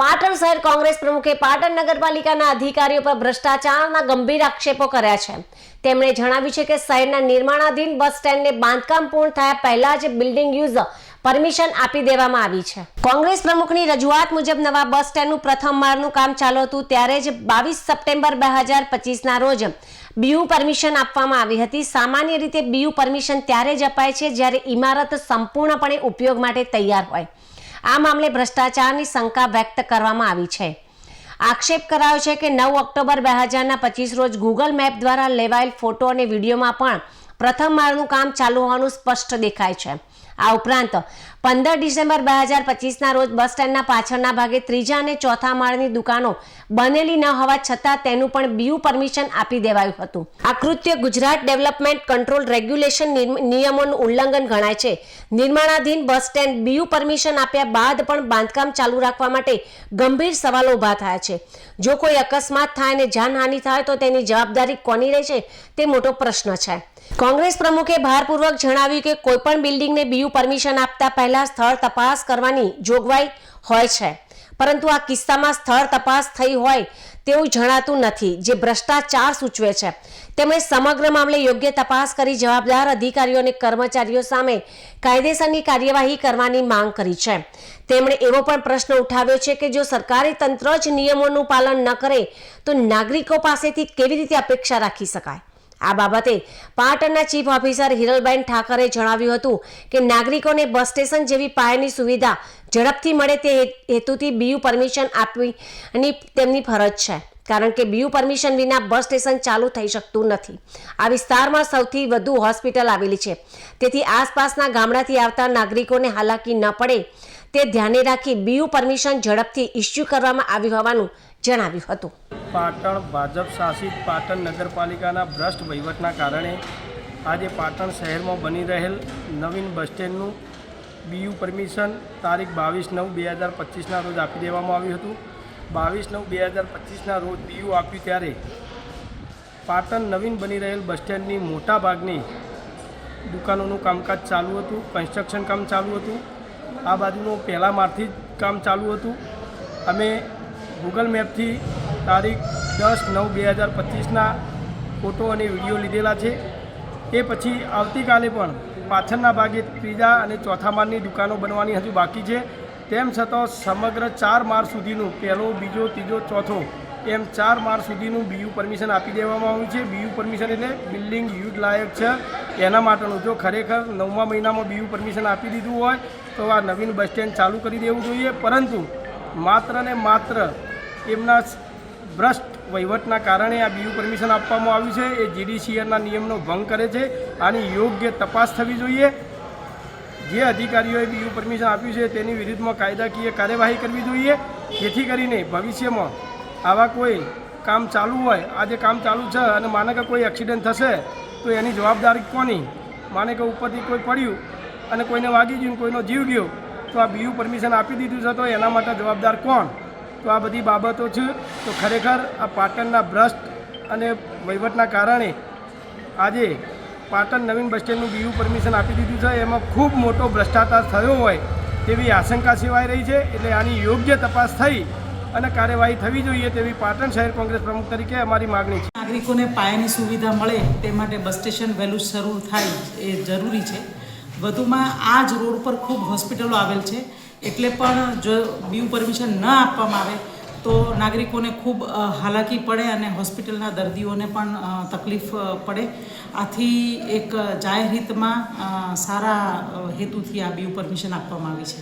પાટણ શહેર કોંગ્રેસ પ્રમુખે પાટણ નગરપાલિકાના અધિકારીઓ પર ભ્રષ્ટાચારના ગંભીર આક્ષેપો કર્યા છે. તેમણે જણાવ્યું છે કે શહેરના નિર્માણાધીન બસ સ્ટેન્ડને બાંધકામ પૂર્ણ થયા પહેલા જ બિલ્ડિંગ યુઝ પરમિશન આપી દેવામાં આવી છે. કોંગ્રેસ પ્રમુખની રજૂઆત મુજબ નવા બસ સ્ટેન્ડનું પ્રથમ માળનું કામ ચાલુ હતું ત્યારે જ બાવીસ સપ્ટેમ્બર બે હજાર પચીસના રોજ બીયુ પરમિશન આપવામાં આવી હતી. સામાન્ય રીતે બીયુ પરમિશન ત્યારે જ અપાય છે જ્યારે ઇમારત સંપૂર્ણપણે ઉપયોગ માટે તૈયાર હોય. આ મામલે ભ્રષ્ટાચારની શંકા વ્યક્ત કરવામાં આવી છે. આક્ષેપ કરાયો છે કે નવ ઓક્ટોબર બે હજારના પચીસ રોજ ગૂગલ મેપ દ્વારા લેવાયેલ ફોટો અને વિડીયોમાં પણ પ્રથમ માળનું કામ ચાલુ હોવાનું સ્પષ્ટ દેખાય છે. આ ઉપરાંત પંદર ડિસેમ્બર બે હજાર પચીસના રોજ બસ સ્ટેન્ડના પાછળના ભાગે ત્રીજા અને ચોથા માળની દુકાનો બનેલી ન હોવા છતાં તેનું પણ બીયુ પરમિશન આપી દેવાયું હતું. આ કૃત્ય ગુજરાત ડેવલપમેન્ટ કંટ્રોલ રેગ્યુલેશન નિયમોનું ઉલ્લંઘન ગણાય છે. નિર્માણાધીન બસ સ્ટેન્ડ બીયુ પરમિશન આપ્યા બાદ પણ બાંધકામ ચાલુ રાખવા માટે ગંભીર સવાલો ઊભા થયા છે. જો કોઈ અકસ્માત થાય અને જાનહાનિ થાય તો તેની જવાબદારી કોની રહેશે તે મોટો પ્રશ્ન છે. કોંગ્રેસ પ્રમુખે ભારપૂર્વક જણાવ્યું કે કોઈપણ બિલ્ડિંગને બીયુ પરમિશન આપતા પહેલા સ્થળ તપાસ કરવાની જોગવાઈ હોય છે. પરંતુ આ કિસ્સામાં સ્થળ તપાસ થઈ હોય તેવું જણાતું નથી, જે ભ્રષ્ટાચાર સૂચવે છે. તેમણે સમગ્ર મામલે યોગ્ય તપાસ કરી જવાબદાર અધિકારીઓ અને કર્મચારીઓ સામે કાયદેસરની કાર્યવાહી કરવાની માંગ કરી છે. તેમણે એવો પણ પ્રશ્ન ઉઠાવ્યો છે કે જો સરકારી તંત્ર જ નિયમોનું પાલન ન કરે, તો નાગરિકો પાસેથી કેવી રીતે અપેક્ષા રાખી શકાય? આ બાબતે પાટણના ચીફ ઓફિસર હિરલબેન ઠાકરે જણાવ્યું હતું કે નાગરિકોને બસ સ્ટેશન જેવી પાયાની સુવિધા ઝડપથી મળે તે હેતુથી બીયુ પરમિશન આપવીની તેમની ફરજ છે. કારણ કે બીયુ પરમિશન વિના બસ સ્ટેશન ચાલુ થઈ શકતું નથી. આ વિસ્તારમાં સૌથી વધુ હોસ્પિટલ આવેલી છે. તેથી આસપાસના ગામડાથી આવતા નાગરિકોને હાલાકી ન પડે તે ધ્યાને રાખી બીયુ પરમિશન ઝડપથી ઇસ્યુ કરવામાં આવ્યું હોવાનું જણાવ્યું હતું. પાટણ ભાજપ શાસિત પાટણ નગરપાલિકાના ભ્રષ્ટ વહીવટના કારણે આજે પાટણ શહેરમાં બની રહેલ નવીન બસ સ્ટેન્ડનું બીયુ પરમિશન તારીખ બાવીસ નવ બે હજાર પચીસના રોજ આપી દેવામાં આવ્યું હતું. બાવીસ નવ બે હજાર પચીસના રોજ બીયુ આપ્યું ત્યારે પાટણ નવીન બની રહેલ બસ સ્ટેન્ડની મોટા ભાગની દુકાનોનું કામકાજ ચાલુ હતું, કન્સ્ટ્રક્શન કામ ચાલુ હતું. આ બાજુનું પહેલા મારથી જ કામ ચાલુ હતું. અમે ગૂગલ મેપથી તારીખ દસ નવ બે હજાર પચીસના ફોટો અને વીડિયો લીધેલા છે. એ પછી આવતીકાલે પણ પાછળના ભાગે ત્રીજા અને ચોથા માળની દુકાનો બનવાની હજુ બાકી છે. તેમ છતાં સમગ્ર ચાર માળ સુધીનું પહેલો, બીજો, ત્રીજો, ચોથો એમ ચાર માળ સુધીનું બીયુ પરમિશન આપી દેવામાં આવ્યું છે. બીયુ પરમિશન એટલે બિલ્ડિંગ યુઝ લાયક છે. એના માટેનું જો ખરેખર નવમા મહિનામાં બીયુ પરમિશન આપી દીધું હોય તો આ નવીન બસ સ્ટેન્ડ ચાલુ કરી દેવું જોઈએ. પરંતુ માત્ર ને માત્ર એમના ભ્રષ્ટ વહીવટના કારણે આ બીયુ પરમિશન આપવામાં આવ્યું છે. એ જીડીસીઆરના નિયમનો ભંગ કરે છે આની યોગ્ય તપાસ થવી જોઈએ. જે અધિકારીઓએ બીયુ પરમિશન આપ્યું છે તેની વિરુદ્ધમાં કાયદાકીય કાર્યવાહી કરવી જોઈએ. જેથી કરીને ભવિષ્યમાં આવા કોઈ કામ ચાલુ હોય આજે કામ ચાલુ છે અને માને કે કોઈ એક્સિડન્ટ થશે, તો એની જવાબદારી કોની? માને કે ઉપરથી કોઈ પડ્યું અને કોઈને વાગી ગયું કોઈનો જીવ ગયો, તો આ બીયુ પરમિશન આપી દીધું છે તો એના માટે જવાબદાર કોણ? તો આ બધી બાબતો છે. તો ખરેખર આ પાટણના ભ્રષ્ટ અને વહીવટના કારણે આજે પાટણ નવીન બસ સ્ટેન્ડનું બીયુ પરમિશન આપી દીધું છે. એમાં ખૂબ મોટો ભ્રષ્ટાચાર થયો હોય તેવી આશંકા સેવાઈ રહી છે. એટલે આની યોગ્ય તપાસ થઈ અને કાર્યવાહી થવી જોઈએ તેવી પાટણ શહેર કોંગ્રેસ પ્રમુખ તરીકે અમારી માગણી છે. નાગરિકોને પાયાની સુવિધા મળે તે માટે બસ સ્ટેશન વહેલું શરૂ થાય એ જરૂરી છે. વધુમાં આ જ રોડ પર ખૂબ હોસ્પિટલો આવેલ છે. એટલે પણ જો દીવ પરમિશન ન આપવામાં આવે, તો નાગરિકોને ખૂબ હાલાકી પડે અને હોસ્પિટલના દર્દીઓને પણ તકલીફ પડે. આથી એક જાહેર હિતમાં સારા હેતુથી આ બીવ પરમિશન આપવામાં આવી છે.